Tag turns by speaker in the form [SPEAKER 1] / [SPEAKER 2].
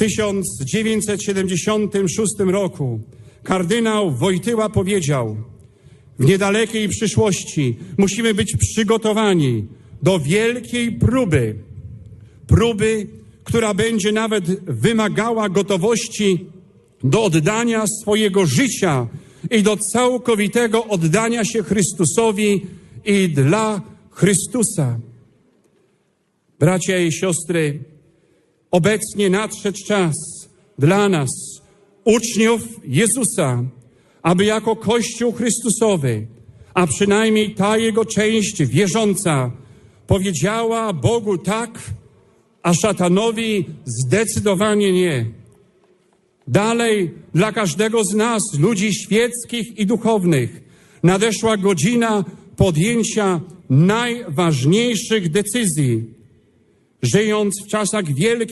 [SPEAKER 1] 1976 roku kardynał Wojtyła powiedział: W niedalekiej przyszłości musimy być przygotowani do wielkiej próby, próby, która będzie nawet wymagała gotowości do oddania swojego życia i do całkowitego oddania się Chrystusowi i dla Chrystusa. Bracia i siostry, obecnie nadszedł czas dla nas, uczniów Jezusa, aby jako Kościół Chrystusowy, a przynajmniej ta jego część wierząca, powiedziała Bogu tak, a szatanowi zdecydowanie nie. Dalej, dla każdego z nas, ludzi świeckich i duchownych, nadeszła godzina podjęcia najważniejszych decyzji. Żyjąc w czasach wielkiej